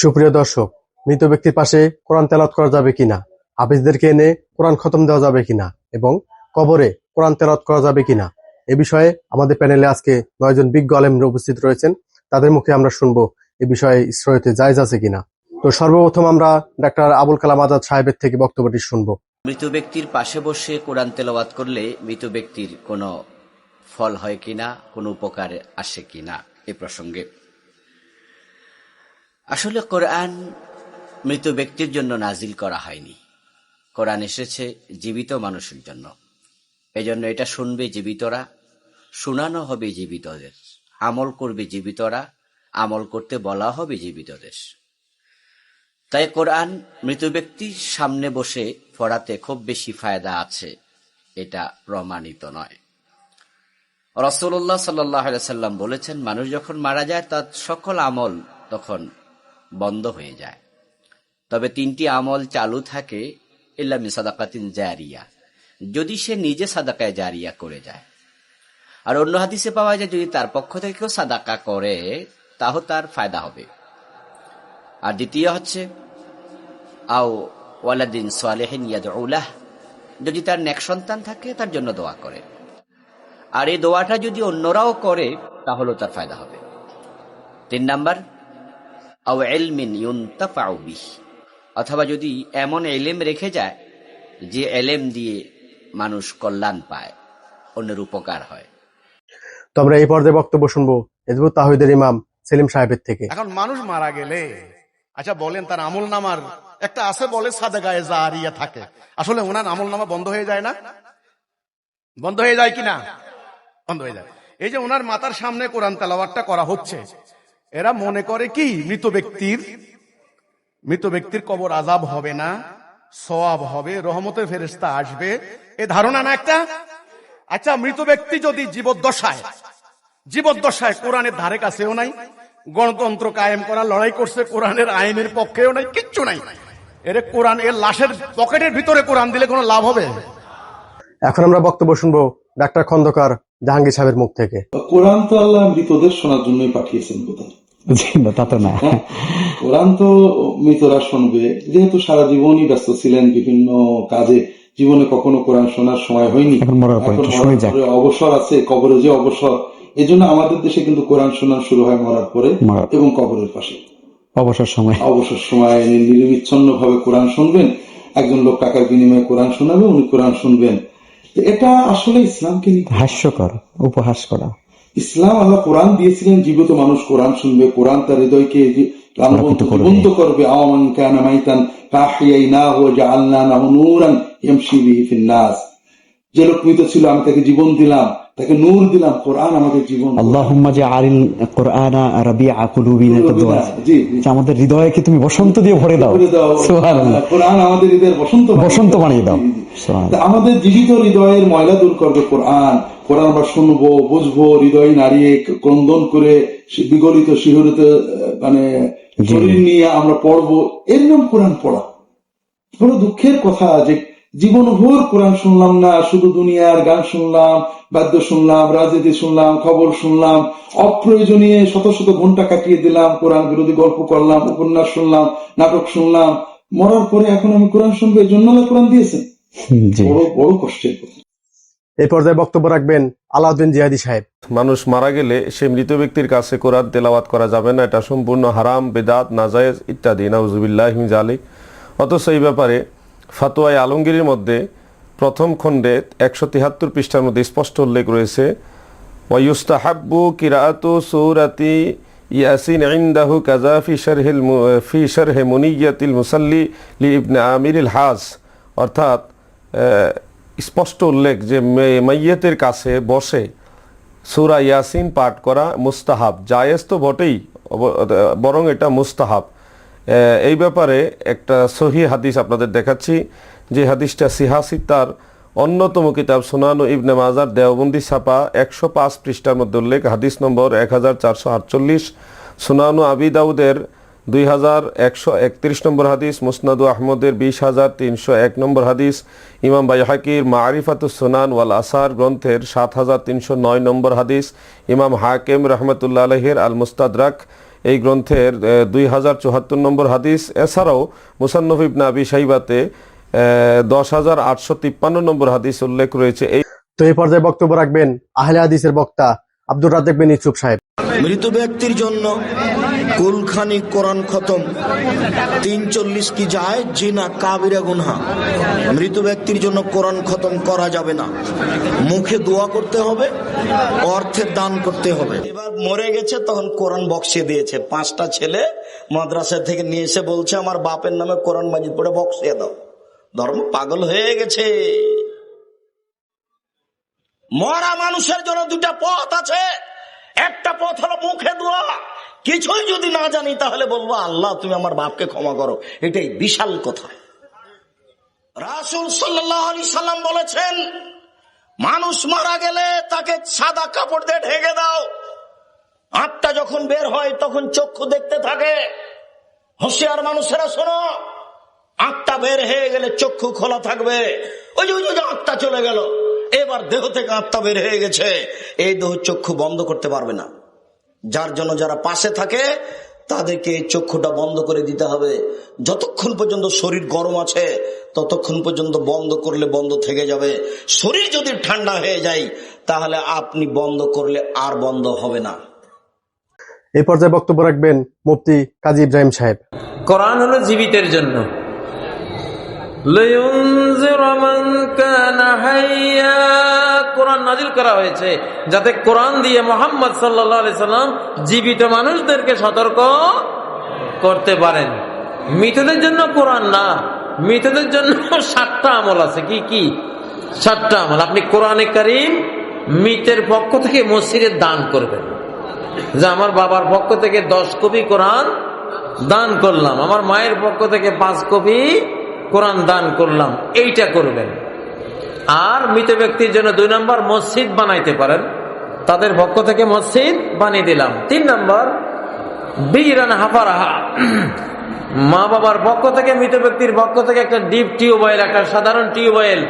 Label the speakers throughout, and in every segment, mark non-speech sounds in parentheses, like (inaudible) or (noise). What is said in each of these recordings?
Speaker 1: সুপ্রিয় দর্শক, মৃত ব্যক্তির পাশে কোরআন তেলাওয়াত করা যাবে কিনা? হাফিজদেরকে এনে কোরআন খতম দেওয়া যাবে কিনা? এবং কবরে কোরআন তেলাওয়াত করা যাবে কিনা? এ বিষয়ে আমাদের প্যানেলে আজকে নয়জন বিজ্ঞ আলেমরা উপস্থিত রয়েছেন। তাদের মুখে আমরা শুনব এ বিষয়ে ইসরোতে জায়জ আছে কিনা। তো সর্বপ্রথম আমরা ডাক্তার আবুল কালাম আজাদ সাহেবের থেকে বক্তব্যটি শুনব।
Speaker 2: মৃত ব্যক্তির পাশে বসে কোরআন তেলাওয়াত করলে মৃত ব্যক্তির কোনো ফল হয় কিনা? কোনো উপকার আসে কিনা? এ প্রসঙ্গে। আসলে কোরআন মৃত ব্যক্তির জন্য নাজিল করা হয়নি। কোরআন এসেছে জীবিত মানুষের জন্য। এজন্য এটা শুনবে জীবিতরা, শোনানো হবে জীবিতদের, আমল করবে জীবিতরা, আমল করতে বলা হবে জীবিতদের। তাই কোরআন মৃত ব্যক্তির সামনে বসে পড়াতে খুব বেশি ফায়দা আছে, এটা প্রমাণিত নয়। রসুল্লাহ সাল্লাম বলেছেন, মানুষ যখন মারা যায়, তার সকল আমল তখন বন্ধ হয়ে যায়। তবে তিনটি আমল চালু থাকে ইল্লামি সাদাকাতিন জারিয়া। যদি সে নিজে সাদাকায় জারিয়া করে যায়। আর অন্য হাদিসে পাওয়া যায়, যদি তার পক্ষ থেকে কেউ সাদাকা করে তাও তার ফায়দা হবে। আর দ্বিতীয় হচ্ছে, আও ওয়ালাদিন সোয়ালেহিন ইয়াদউলাহ, যদি তার নেক সন্তান থাকে, তার জন্য দোয়া করে। আর এই দোয়াটা যদি অন্যরাও করে তাহলেও তার ফায়দা হবে। তিন নাম্বার আও এলমিন ইউনতাফাউ অথবা যদি এমন এলেম রেখে যায় যে এলেম দিয়ে মানুষ কল্যাণ পায় অন্যের উপকার হয়।
Speaker 1: তো আমরা এই পর্যায়ে বক্তব্য শুনব হেজবুত তাহিদের ইমাম সেলিম সাহেবের থেকে।
Speaker 3: এখন মানুষ মারা গেলে আচ্ছা বলেন তার আমল নামার একটা আছে বলে সাদা গায়ে জারিয়া থাকে। আসলে ওনার আমল নামা বন্ধ হয়ে যায় না? বন্ধ হয়ে যায় কিনা? বন্ধ হয়ে যায়। এই যে ওনার মাথার সামনে কোরআন তেলাওয়াতটা করা হচ্ছে এরা মনে করে কি? মৃত ব্যক্তির মৃত ব্যক্তির কবর আজাব হবে না সওয়াব হবে রহমতের ফেরেস্তা আসবে। এ ধারণা না একটা? আচ্ছা মৃত ব্যক্তি যদি জীবদ্দশায় জীবদ্দশায় কোরআনের ধারে কাছেও নাই গণতন্ত্র কায়েম করা লড়াই করছে কোরআনের আইনের পক্ষেও নাই কিচ্ছু নাই। এর কোরআন এর লাশের পকেটের ভিতরে কোরআন দিলে কোনো লাভ হবে?
Speaker 1: এখন আমরা বক্তব্য শুনব ডাক্তার খন্দকার জাহাঙ্গীর সাহেবের মুখ থেকে।
Speaker 4: কোরআন তো আল্লাহ মৃতদের শোনার জন্যই পাঠিয়েছেন বোধহয়
Speaker 5: জি (laughs) না তা তো না?
Speaker 4: কোরআন তো মৃতরা শুনবে। যেহেতু সারা জীবনই ব্যস্ত ছিলেন বিভিন্ন কাজে জীবনে কখনো কোরআন শোনার সময় হয়নি। অবসর আছে কবরে যে অবসর এজন্য আমাদের দেশে কিন্তু কোরআন শোনা শুরু হয় মরার পরে এবং কবরের পাশে।
Speaker 5: অবসর সময়।
Speaker 4: অবসর সময় নির্বিচ্ছন্ন ভাবে কোরআন শুনবেন। একজন লোক টাকার বিনিময়ে কোরআন শোনাবে উনি কোরআন শুনবেন। এটা আসলে ইসলামকে
Speaker 5: হাস্যকর উপহাস করা।
Speaker 4: ইসলাম আল্লাহ কোরআন দিয়েছিলেন জীবিত মানুষ কোরআন শুনবে কোরআন তার হৃদয়কে বন্ধ
Speaker 5: করবে।
Speaker 4: আওয়ামান কানা মাইতান ফাহিয়াইনাহু ওয়া জাআলনাহু নূরান ইয়ামশি বিহি ফিন নাস। যে লোক মৃত ছিল আমি তাকে জীবন দিলাম। তাকে নূর দিলাম কোরআন আমাদের জীবন
Speaker 5: আল্লাহুম্মা যে আরিল কোরআনা রাবিআ কুলুবিনা একটা দোয়া।
Speaker 4: জি জি।
Speaker 5: আমাদের হৃদয়কে তুমি বসন্ত দিয়ে ভরে দাও। সুবহানাল্লাহ।
Speaker 4: কোরআন আমাদের হৃদয়ের বসন্ত
Speaker 5: বসন্ত বানিয়ে দাও।
Speaker 4: আমাদের জীবিত হৃদয়ের ময়লা দূর করবে কোরআন। কোরআন আমরা শুনব বুঝব হৃদয় নাড়িয়ে ক্রন্দন করে বিগলিত শিহরিত মানে। শরীর নিয়ে আমরা পড়ব। এর নাম কোরআন পড়া। বড় দুঃখের কথা যে জীবন ভোর কোরআন শুনলাম না শুধু দুনিয়ার গান শুনলাম বাদ্য শুনলাম রাজনীতি শুনলাম খবর শুনলাম অপ্রয়োজনীয় শত শত ঘণ্টা কাটিয়ে দিলাম কোরআন বিরোধী গল্প করলাম উপন্যাস শুনলাম নাটক শুনলাম। মরার পরে এখন আমি কোরআন শুনব এই জন্য কোরআন দিয়েছেন বড় বড় কষ্টের
Speaker 1: এই পর্যায়ে বক্তব্য রাখবেন আলাউদ্দিন জিহাদি সাহেব।
Speaker 6: মানুষ মারা গেলে সে মৃত ব্যক্তির কাছে কোরআন তেলাওয়াত করা যাবে না এটা সম্পূর্ণ হারাম বেদাত নাজায়েজ ইত্যাদি। নাউজুবিল্লাহ জালিক অথচ এই ব্যাপারে ফাতোয়াই আলমগীরের মধ্যে প্রথম খণ্ডে একশো তিহাত্তর পৃষ্ঠার মধ্যে স্পষ্ট উল্লেখ রয়েছে ওয়ুস্তাহাব্বু কিরাতু সৌরাতি ইয়াসিন ইনদাহু কাজা ফি শারহিল মু- ফি শারহে মুনিয়াতিল মুসাল্লি লি ইবনে আমিরিল হাজ অর্থাৎ স্পষ্ট উল্লেখ যে মাইয়াতের কাছে বসে সুরা ইয়াসিন পাঠ করা মুস্তাহাব, জায়েজ তো বটেই বরং এটা মুস্তাহাব। এই ব্যাপারে একটা সহি হাদিস আপনাদের দেখাচ্ছি, যে হাদিসটা সিহাসি তার অন্যতম কিতাব সুনানু ইবনে মাজার, দেওবন্দি ছাপা একশো পাঁচ পৃষ্ঠার মধ্যে উল্লেখ, হাদিস নম্বর এক হাজার চারশো আটচল্লিশ, সুনানু আবি দাউদের দুই হাজার একশো একত্রিশ নম্বর হাদিস, মুসনাদু আহমদের বিশ হাজার তিনশো এক নম্বর হাদিস, ইমাম বাইহাকির মারিফাতুস সুনান ওয়াল আসার গ্রন্থের সাত হাজার তিনশো নয় নম্বর হাদিস, ইমাম হাকেম রহমতুল্লাহ আলহের আল মুস্তাদরাক এই গ্রন্থের দুই হাজার চুহাত্তর নম্বর হাদিস। এছাড়াও মুসান্নফ ইবনা আবি সাইবাতে দশ হাজার আটশো তিপ্পান্ন নম্বর হাদিস উল্লেখ রয়েছে। এই
Speaker 1: তো এই পর্যায়ে বক্তব্য রাখবেন আহলে হাদিসের বক্তা আব্দুর রাজ্জাক বিন ইসুফ সাহেব।
Speaker 7: মৃত ব্যক্তির জন্য কুলখানি কোরআন খতম। তিন চল্লিশ কি যায়? জিনা কাবিরা গুনহা। মৃত ব্যক্তির জন্য কোরআন খতম করা যাবে না। মুখে দোয়া করতে হবে অর্থের দান করতে হবে। এবার মরে গেছে, তখন কোরআন বক্সে দিয়েছে। পাঁচটা ছেলে মাদ্রাসা থেকে নিয়ে এসে বলছে, আমার বাপের নামে কোরআন মাজিদ পড়ে বক্সিয়ে দাও। ধর্ম পাগল হয়ে গেছে। মরা মানুষের জন্য দুটা পথ আছে। একটা পথ হলো মুখে দোয়া। কিছুই যদি না জানি, তাহলে বলব, আল্লাহ, তুমি আমার বাপকে ক্ষমা করো। এটাই বিশাল কথা। রাসুল সাল্লাহ আলি সাল্লাম বলেছেন, মানুষ মারা গেলে তাকে সাদা কাপড় দিয়ে ঢেকে দাও। আত্মা যখন বের হয়, তখন চক্ষু দেখতে থাকে। হুঁশিয়ার মানুষেরা শোনো, আত্মা বের হয়ে গেলে চক্ষু খোলা থাকবে। ওই যে ওই যে আত্মা চলে গেল। এবার দেহ থেকে আত্মা বের হয়ে গেছে। এই দেহ চক্ষু বন্ধ করতে পারবে না। যার জন্য যারা পাশে থাকে তাদেরকে এই চক্ষুটা বন্ধ করে দিতে হবে। যতক্ষণ পর্যন্ত শরীর গরম আছে ততক্ষণ পর্যন্ত বন্ধ করলে বন্ধ থেকে যাবে। শরীর যদি ঠান্ডা হয়ে যায় তাহলে আপনি বন্ধ করলে আর বন্ধ হবে না।
Speaker 1: এই পর্যায়ে বক্তব্য রাখবেন মুফতি কাজী ইব্রাহিম সাহেব।
Speaker 8: কোরআন হলো জীবিতের জন্য লিয়ুনজির মান কানা হাইয়া কোরআন নাজিল করা হয়েছে যাতে কোরআন দিয়ে মোহাম্মদ আলাইহি সাল্লাম জীবিত মানুষদেরকে সতর্ক করতে পারেন। মৃতদের জন্য কোরআন না মৃতদের জন্য সাতটা আমল আছে। কি কি? সাতটা আমল। আপনি কোরআনে কারিম মৃতের পক্ষ থেকে মসজিদে দান করবেন। যে আমার বাবার পক্ষ থেকে দশ কপি কোরআন দান করলাম, আমার মায়ের পক্ষ থেকে পাঁচ কপি কোরআন দান করলাম, এইটা করবেন। আর মৃত ব্যক্তির জন্য দুই নম্বর মসজিদ বানাইতে পারেন। তাদের পক্ষ থেকে মসজিদ বানিয়ে দিলাম। তিন নম্বর, বীরান হাফারাহা। মা বাবার পক্ষ থেকে, মৃত ব্যক্তির পক্ষ থেকে একটা ডিপ টিউবওয়েল, একটা সাধারণ টিউবওয়েল।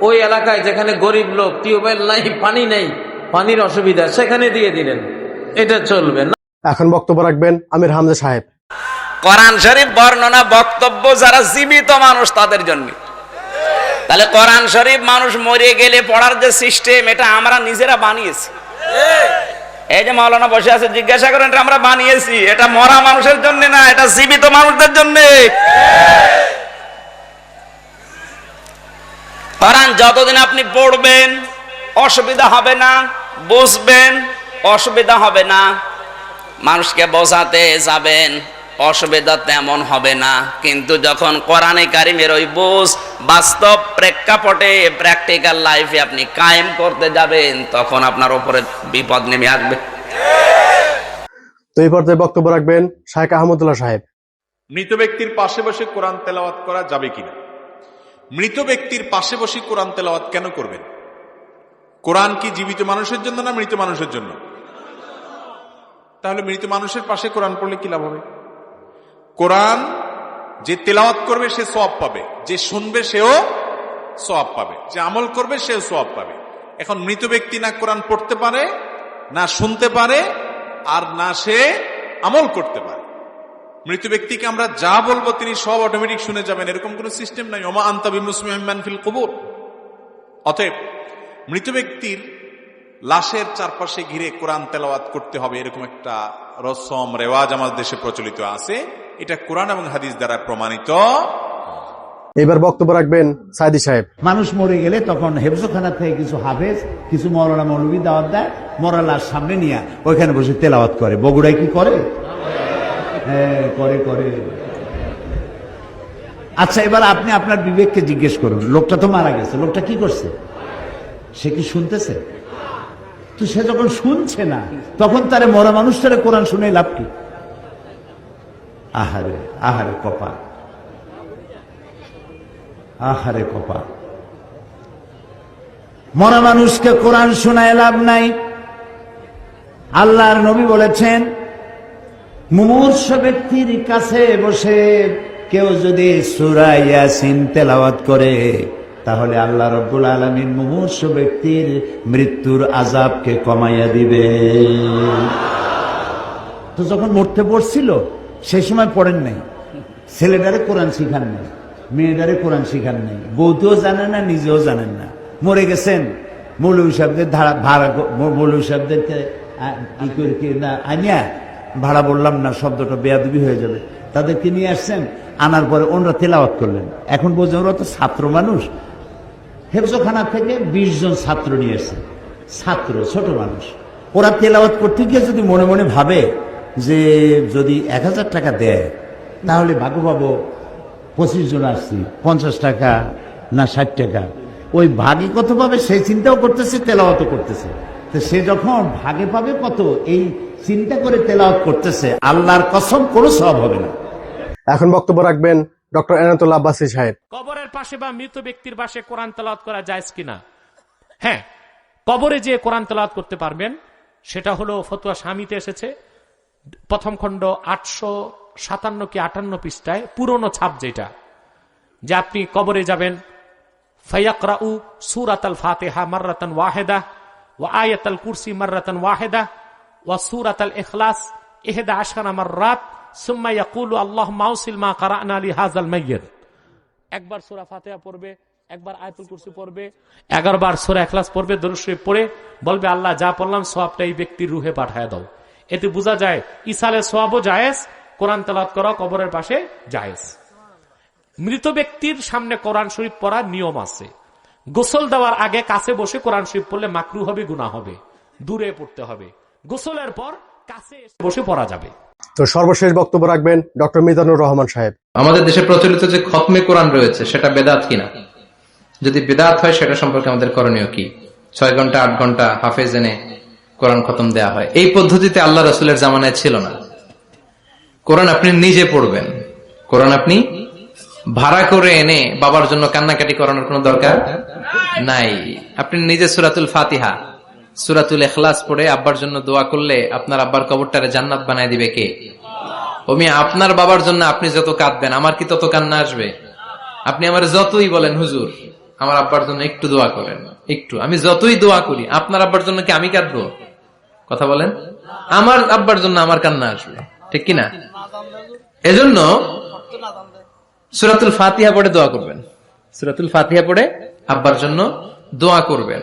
Speaker 8: ওই এলাকায় যেখানে গরিব লোক, টিউবওয়েল নাই, পানি নেই, পানির অসুবিধা, সেখানে দিয়ে দিলেন। এটা চলবে
Speaker 1: এখন বক্তব্য রাখবেন আমির হামজা সাহেব।
Speaker 9: কোরআন শরীফ বর্ণনা, বক্তব্য যারা জীবিত মানুষ তাদের জন্য। তাহলে কোরআন শরীফ মানুষ মরে গেলে পড়ার যে সিস্টেম এটা আমরা নিজেরা বানিয়েছি। এই যে মাওলানা বসে আছে, জিজ্ঞাসা করেন, এটা আমরা বানিয়েছি, এটা মরা মানুষের জন্য না, এটা জীবিত মানুষদের জন্য? কোরআন যতদিন আপনি পড়বেন, অসুবিধা হবে না, বুঝবেন, অসুবিধা হবে না। মানুষকে বোঝাতে যাবেন। অসুবিধা তেমন হবে না। কিন্তু যখন কোরআনে কারিমের ওই বোঝ বাস্তব প্রেক্ষাপটে প্র্যাকটিক্যাল লাইফে আপনি কায়েম করতে যাবেন তখন আপনার উপরে বিপদ নেমে আসবে।
Speaker 1: তো এই পর্যায়ে বক্তব্য রাখবেন শাহেখ আহমদুল্লাহ সাহেব।
Speaker 10: মৃত ব্যক্তির পাশে বসে কোরআন তেলাওয়াত করা যাবে কিনা? মৃত ব্যক্তির পাশে বসে কোরআন তেলাওয়াত কেন করবেন? কোরআন কি জীবিত মানুষের জন্য না মৃত মানুষের জন্য? তাহলে মৃত মানুষের পাশে কোরআন পড়লে কি লাভ হবে? কোরআন যে তেলাওয়াত করবে, সে সব পাবে। যে শুনবে, সেও সব পাবে। যে আমল করবে, সেও সব পাবে। এখন মৃত ব্যক্তি না কোরআন পড়তে পারে, না শুনতে পারে, আর না সে আমল করতে পারে। মৃত ব্যক্তিকে আমরা যা বলব, তিনি সব অটোমেটিক শুনে যাবেন। এরকম কোন সিস্টেম নাই। ওমা আন্তাবি মুসলিমান ফিল কবুর। অতএব, মৃত ব্যক্তির লাশের চারপাশে ঘিরে কোরআন তেলাওয়াত করতে হবে। এরকম একটা রসম রেওয়াজ আমাদের দেশে প্রচলিত আছে। এটা কোরআন এবং হাদিস দ্বারা প্রমাণিত।
Speaker 1: এবার বক্তব্য রাখবেন সাইদি সাহেব।
Speaker 11: মানুষ মরে গেলে তখন হেফজোখানা থেকে কিছু হাফেজ কিছু মৌলানা মৌলবী দাওয়াত দেয় মরা লাশ সামনে নিয়ে ওইখানে বসে তেলাওয়াত করে। বগুড়ায় কি করে? হ্যাঁ করে করে। আচ্ছা এবার আপনি আপনার বিবেককে জিজ্ঞেস করুন লোকটা তো মারা গেছে লোকটা কি করছে? সে কি শুনতেছে? তো সে যখন শুনছে না তখন তারে মরা মানুষ মানুষটারে কোরআন শুনে লাভ কি? আহারে আহারে কপাল। আহারে কপাল। মরা মানুষকে কোরআন শোনায় লাভ নাই। আল্লাহর নবী বলেছেন, মুমূর্ষ ব্যক্তির কাছে বসে কেউ যদি সুরাইয়াসিন তেলাওয়াত করে, তাহলে আল্লাহ রব্বুল আলমিন মুমূর্ষ ব্যক্তির মৃত্যুর আজাবকে কমাইয়া দিবে তো যখন মরতে পড়ছিল সেই সময় পড়েন নাই। ছেলেটারে কোরআন শিখান নাই, মেয়েটারে কোরআন শিখান নাই। বৌদিও জানেন না, নিজেও জানেন না। মরে গেছেন। মৌলভী সাহেবদের ধারা, ভাড়া ক- মৌলভী সাহেবদেরকে ই করে কি না, আনিয়া ভাড়া বললাম না, শব্দটা বেয়াদবি হয়ে যাবে। তাদেরকে নিয়ে আসছেন, আনার পরে ওনারা তেলাওয়াত করলেন। এখন বোঝেন ওরা তো ছাত্র মানুষ। হেফজোখানা থেকে বিশ জন ছাত্র নিয়ে এসছে। ছাত্র, ছোট মানুষ। ওরা তেলাওয়াত করতে গিয়ে যদি মনে মনে ভাবে যে যদি এক হাজার টাকা দেয় তাহলে ভাগ্য পাবো পঁচিশ জন আসছি পঞ্চাশ টাকা না ষাট টাকা। ওই ভাগে কত পাবে সেই চিন্তাও করতেছে তেলাওয়াতও করতেছে। তো সে যখন ভাগে পাবে কত এই চিন্তা করে তেলাওয়াত করতেছে আল্লাহর কসম কোনো সব হবে না।
Speaker 1: এখন বক্তব্য রাখবেন ডক্টর এনাতুল্লাহ আব্বাসী সাহেব।
Speaker 12: কবরের পাশে বা মৃত ব্যক্তির পাশে কোরআন তেলাওয়াত করা যায় কিনা? হ্যাঁ কবরে যে কোরআন তেলাওয়াত করতে পারবেন সেটা হলো ফতুয়া স্বামীতে এসেছে প্রথম খণ্ড আটশো সাতান্ন কি আটান্ন পৃষ্ঠায়, পুরনো ছাপ যেটা, যে আপনি কবরে যাবেন ফাইয়াকরাউ সুরাতাল ফাতেহা মাররাতান ওয়াহেদা, ওয়া আয়াতাল কুরসি মাররাতান ওয়াহেদা, ওয়া সুরাতাল ইখলাস ইহদা আশারা মাররাত, সুম্মা আল্লাহ মা কারানা লি হাযাল মাইয়্যিত একবার সূরা ফাতিহা পড়বে, একবার আয়াতুল পড়বে সূরা ইখলাস পড়বে, দরুদ পড়ে, বলবে, আল্লাহ যা পড়লাম সওয়াবটা এই ব্যক্তির রুহে পাঠায় দাও। এতে বোঝা যায় ইসালে সওয়াবও জায়েজ কোরআন তেলাওয়াত করা কবরের পাশে জায়েজ। মৃত ব্যক্তির সামনে কোরআন শরীফ পড়ার নিয়ম আছে। গোসল দেওয়ার আগে কাছে বসে কোরআন শরীফ পড়লে মাকরু হবে গুণা হবে। দূরে পড়তে হবে। গোসলের পর কাছে বসে পড়া যাবে।
Speaker 1: তো সর্বশেষ বক্তব্য রাখবেন ডক্টর মিজানুর রহমান সাহেব।
Speaker 13: আমাদের দেশে প্রচলিত যে খতমে কোরআন রয়েছে সেটা বেদাত কিনা? যদি বেদাত হয় সেটা সম্পর্কে আমাদের করণীয় কি? ছয় ঘণ্টা আট ঘণ্টা হাফেজ এনে কোরআন খতম দেয়া হয়। এই পদ্ধতিতে আল্লাহ রসুলের জামানায় ছিল না। কোরআন আপনি নিজে পড়বেন। কোরআন আপনি ভাড়া করে এনে বাবার জন্য কান্নাকাটি করানোর কোনো দরকার নাই। আপনি নিজে সুরাতুল ফাতিহা, সুরাতুল এখলাস পড়ে আব্বার জন্য দোয়া করলে আপনার আব্বার কবরটারে জান্নাত বানায় দিবে কে? ওমি আপনার বাবার জন্য আপনি যত কাঁদবেন, আমার কি তত কান্না আসবে? আপনি আমার যতই বলেন, হুজুর, আমার আব্বার জন্য একটু দোয়া করেন। একটু, আমি যতই দোয়া করি, আপনার আব্বার জন্য কি আমি কাঁদবো? কথা বলেন? আমার আব্বার জন্য আমার কান্না আসবে ঠিক কিনা? এজন্য সুরাতুল ফাতিহা পড়ে দোয়া করবেন। সুরাতুল ফাতিহা পড়ে আব্বার জন্য দোয়া করবেন।